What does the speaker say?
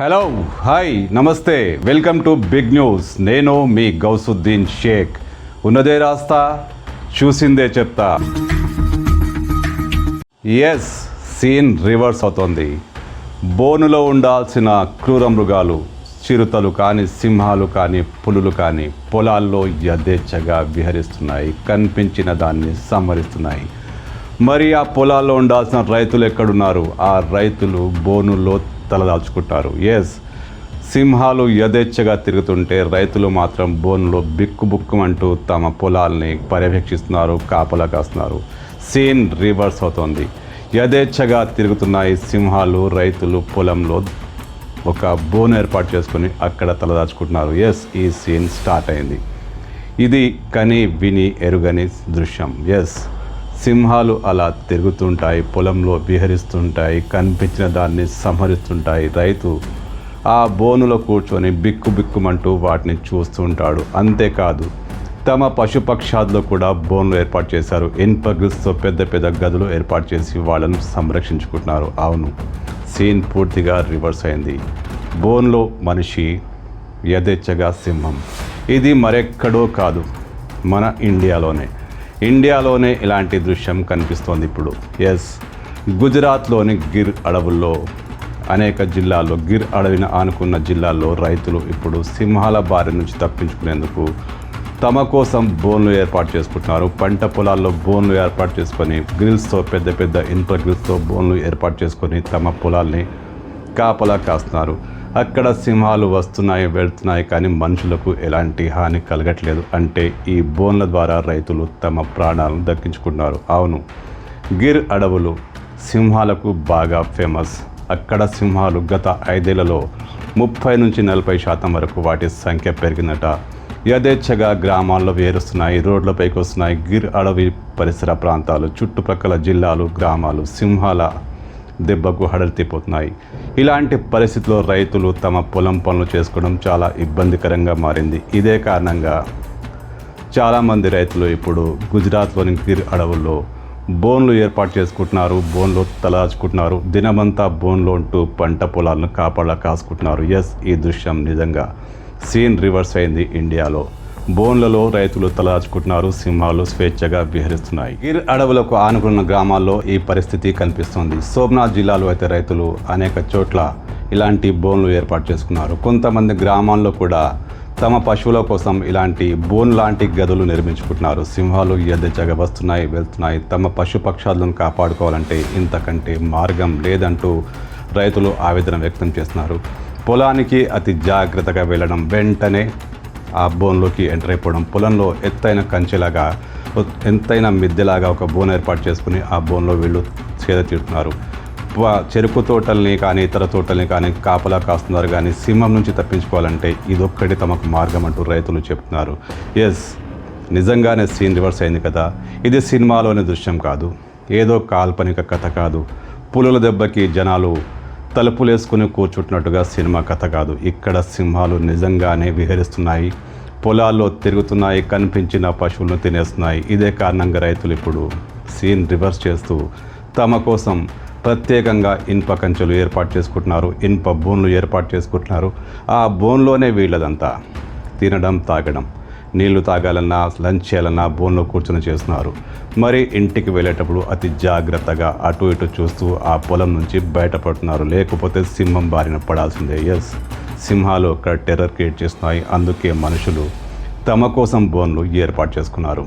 Hello hi నమస్తే welcome to big news. నేను మీ గౌసుద్దీన్ షేక్. ఉన్నదే రాస్తా చూసిందే చెప్తా. ఎస్ సీన్ రివర్స్ అవుతోంది. బోనులో ఉండాల్సిన క్రూర మృగాలు చిరుతలు కానీ సింహాలు కానీ పులులు కానీ పొలాల్లో యథేచ్ఛగా విహరిస్తున్నాయి కనిపించిన దాన్ని సంహరిస్తున్నాయి. మరి ఆ పొలాల్లో ఉండాల్సిన రైతులు ఎక్కడున్నారు? ఆ రైతులు బోనులో తలదాల్చుకుంటారు. ఎస్ సింహాలు యథేచ్ఛగా తిరుగుతుంటే రైతులు మాత్రం బోన్లో బిక్కుబుక్కుమంటూ తమ పొలాల్ని పర్యవేక్షిస్తున్నారు కాపలా కాస్తున్నారు. సీన్ రివర్స్ అవుతోంది. యథేచ్ఛగా తిరుగుతున్నాయి సింహాలు రైతులు పొలంలో ఒక బోన్ ఏర్పాటు చేసుకుని అక్కడ తలదాచుకుంటున్నారు. ఎస్ ఈ సీన్ స్టార్ట్ అయింది. ఇది కని విని ఎరుగని దృశ్యం. ఎస్ సింహాలు అలా తిరుగుతుంటాయి పొలంలో విహరిస్తుంటాయి కనిపించిన దాన్ని సంహరిస్తుంటాయి. రైతు ఆ బోనులో కూర్చొని బిక్కు బిక్కుమంటూ వాటిని చూస్తుంటాడు. అంతేకాదు తమ పశుపక్షాదులో కూడా బోన్లు ఏర్పాటు చేశారు. ఇనుప గ్రిల్స్తో పెద్ద పెద్ద గదులు ఏర్పాటు చేసి వాళ్ళను సంరక్షించుకుంటున్నారు. అవును సీన్ పూర్తిగా రివర్స్ అయింది. బోన్లో మనిషి యథేచ్ఛగా సింహం. ఇది మరెక్కడో కాదు మన ఇండియాలోనే. ఇండియాలోనే ఇలాంటి దృశ్యం కనిపిస్తోంది ఇప్పుడు. ఎస్ గుజరాత్లోని గిర్ అడవుల్లో అనేక జిల్లాల్లో గిర్ అడవిని ఆనుకున్న జిల్లాల్లో రైతులు ఇప్పుడు సింహాల బారి నుంచి తప్పించుకునేందుకు తమ కోసం బోన్లు ఏర్పాటు చేసుకుంటున్నారు. పంట పొలాల్లో బోన్లు ఏర్పాటు చేసుకొని గ్రిల్స్తో పెద్ద పెద్ద ఇనుప గ్రిల్స్తో బోన్లు ఏర్పాటు చేసుకొని తమ పొలాల్ని కాపలా కాస్తున్నారు. అక్కడ సింహాలు వస్తున్నాయి వెళ్తున్నాయి కానీ మనుషులకు ఎలాంటి హాని కలగట్లేదు. అంటే ఈ బోన్ల ద్వారా రైతులు తమ ప్రాణాలను దక్కించుకున్నారు అవును గిర్ అడవులు సింహాలకు బాగా ఫేమస్. అక్కడ సింహాలు గత ఐదేళ్ళలో ముప్పై నుంచి నలభై శాతం వరకు వాటి సంఖ్య పెరిగిందట. యథేచ్ఛగా గ్రామాల్లో వేరుస్తున్నాయి రోడ్లపైకి వస్తున్నాయి. గిర్ అడవి పరిసర ప్రాంతాలు చుట్టుప్రక్కల జిల్లాలు గ్రామాలు సింహాల దెబ్బకు హడలిపోతున్నాయి ఇలాంటి పరిస్థితుల్లో రైతులు తమ పొలం పనులు చేసుకోవడం చాలా ఇబ్బందికరంగా మారింది. ఇదే కారణంగా చాలామంది రైతులు ఇప్పుడు గుజరాత్లోని గిర్ అడవుల్లో బోన్లు ఏర్పాటు చేసుకుంటున్నారు బోన్లో తలాచుకుంటున్నారు దినమంతా బోన్లో ఉంటూ పంట పొలాలను కాపాడ కాసుకుంటున్నారు. ఎస్ ఈ దృశ్యం నిజంగా సీన్ రివర్స్ అయింది ఇండియాలో. బోన్లలో రైతులు తలాచుకుంటున్నారు సింహాలు స్వేచ్ఛగా విహరిస్తున్నాయి. గిర్ అడవులకు ఆనుకున్న గ్రామాల్లో ఈ పరిస్థితి కనిపిస్తుంది. సోమనాథ్ జిల్లాలో అయితే రైతులు అనేక చోట్ల ఇలాంటి బోన్లు ఏర్పాటు చేసుకున్నారు. కొంతమంది గ్రామాల్లో కూడా తమ పశువుల కోసం ఇలాంటి బోన్ లాంటి గదులు నిర్మించుకుంటున్నారు. సింహాలు ఎద్దెచ్చగా వస్తున్నాయి వెళ్తున్నాయి. తమ పశుపక్షాలను కాపాడుకోవాలంటే ఇంతకంటే మార్గం లేదంటూ రైతులు ఆవేదన వ్యక్తం చేస్తున్నారు. పొలానికి అతి జాగ్రత్తగా వెళ్ళడం వెంటనే ఆ బోన్లోకి ఎంటర్ అయిపోవడం పొలంలో ఎత్తైన కంచెలాగా ఎంతైన మిద్దెలాగా ఒక బోన్ ఏర్పాటు చేసుకుని ఆ బోన్లో వీళ్ళు చేద తీరుతున్నారు. చెరుకు తోటల్ని కానీ ఇతర తోటల్ని కానీ కాపలా కాస్తున్నారు కానీ సింహం నుంచి తప్పించుకోవాలంటే ఇదొక్కటి తమకు మార్గం అంటూ రైతులు చెప్తున్నారు. ఎస్ నిజంగానే సీన్ రివర్స్ అయింది కదా. ఇది సినిమాలోని దృశ్యం కాదు. ఏదో కాల్పనిక కథ కాదు. పులుల దెబ్బకి జనాలు తలుపులేసుకుని కూర్చుంటున్నట్టుగా సినిమా కథ కాదు. ఇక్కడ సింహాలు నిజంగానే విహరిస్తున్నాయి. పొలాల్లో తిరుగుతున్నాయి కనిపించిన పశువులను తినేస్తున్నాయి. ఇదే కారణంగా రైతులు ఇప్పుడు సీన్ రివర్స్ చేస్తూ తమ కోసం ప్రత్యేకంగా ఇనుప కంచెలు ఏర్పాటు చేసుకుంటున్నారు. ఇనుప బోన్లు ఏర్పాటు చేసుకుంటున్నారు. ఆ బోన్లోనే వీళ్ళదంతా. తినడం తాగడం. నీళ్ళు తాగాలన్నా లంచ్ చేయాలన్నా బోన్లో కూర్చొని చేస్తున్నారు. మరి ఇంటికి వెళ్ళేటప్పుడు అతి జాగ్రత్తగా అటు ఇటు చూస్తూ ఆ పొలం నుంచి బయటపడుతున్నారు. లేకపోతే సింహం బారిన పడాల్సిందే. ఎస్ సింహాలు అక్కడ టెర్రర్ క్రియేట్ చేస్తున్నాయి. అందుకే మనుషులు తమ కోసం బోన్లు ఏర్పాటు చేసుకున్నారు.